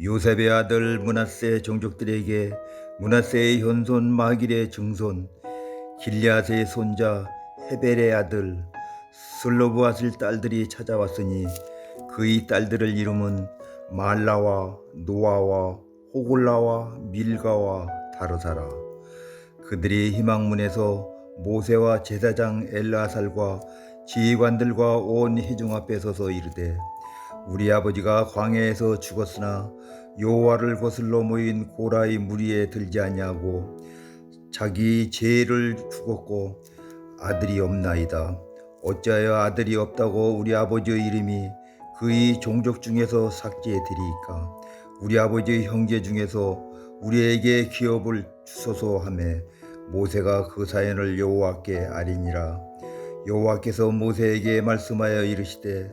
요셉의 아들 문하세 종족들에게 문하세의 현손 마길의 증손 길리앗의 손자 헤벨의 아들 슬로브앗의 딸들이 찾아왔으니 그의 딸들을 이름은 말라와 노아와 호골라와 밀가와 다르사라. 그들이 희망문에서 모세와 제사장 엘라살과 지휘관들과 온 회중 앞에 서서 이르되 우리 아버지가 광야에서 죽었으나 여호와를 거슬러 모인 고라의 무리에 들지 아니하고 자기 죄를 죽었고 아들이 없나이다. 어찌하여 아들이 없다고 우리 아버지의 이름이 그의 종족 중에서 삭제되리이까? 우리 아버지의 형제 중에서 우리에게 기업을 주소서 하매 모세가 그 사연을 여호와께 아리니라. 여호와께서 모세에게 말씀하여 이르시되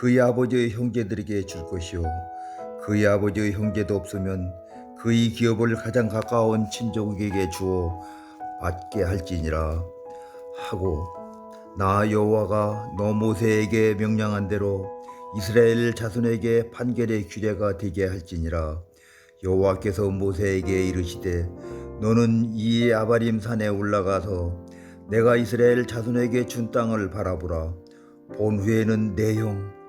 그의 아버지의 형제들에게 줄 것이요. 그의 아버지의 형제도 없으면 그의 기업을 가장 가까운 친족에게 주어 받게 할지니라. 하고 나 여호와가 너 모세에게 명령한 대로 이스라엘 자손에게 판결의 규례가 되게 할지니라. 여호와께서 모세에게 이르시되 너는 이 아바림 산에 올라가서 내가 이스라엘 자손에게 준 땅을 바라보라. 본 후에는 내 형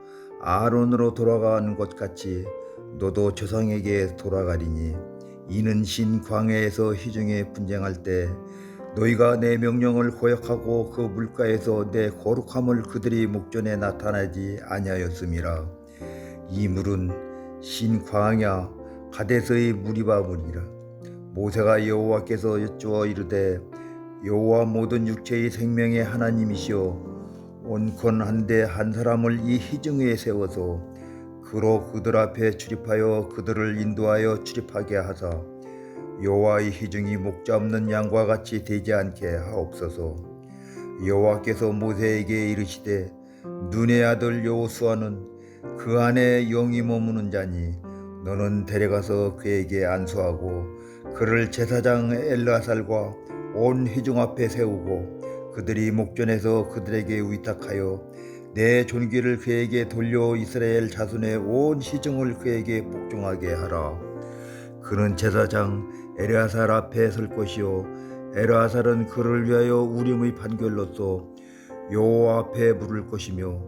아론으로 돌아간 것 같이 너도 조상에게 돌아가리니 이는 신 광야에서 희중에 분쟁할 때 너희가 내 명령을 고역하고 그 물가에서 내 거룩함을 그들이 목전에 나타나지 아니하였음이라. 이 물은 신 광야 가데스의 무리바 물이라. 모세가 여호와께서 여쭈어 이르되 여호와 모든 육체의 생명의 하나님이시여 온컨 한데 한 사람을 이 희증에 세워서 그로 그들 앞에 출입하여 그들을 인도하여 출입하게 하사 여호와의 희증이 목자 없는 양과 같이 되지 않게 하옵소서. 여호와께서 모세에게 이르시되 눈의 아들 여호수아는 그 안에 영이 머무는 자니 너는 데려가서 그에게 안수하고 그를 제사장 엘라살과 온 회중 앞에 세우고 그들이 목전에서 그들에게 위탁하여 내 존귀를 그에게 돌려 이스라엘 자손의 온 시중을 그에게 복종하게 하라. 그는 제사장 에르아살 앞에 설 것이요 에르아살은 그를 위하여 우림의 판결로서 여호와 앞에 물을 것이며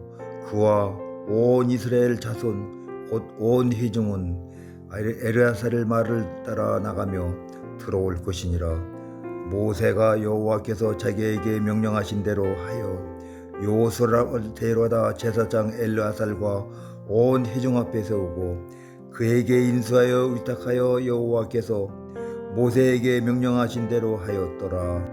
그와 온 이스라엘 자손 곧 온 회중은 에르아살의 말을 따라 나가며 들어올 것이니라. 모세가 여호와께서 자기에게 명령하신 대로 하여 요호수를 데려다 제사장 엘르아살과 온 회중 앞에 세우고 그에게 인수하여 위탁하여 여호와께서 모세에게 명령하신 대로 하였더라.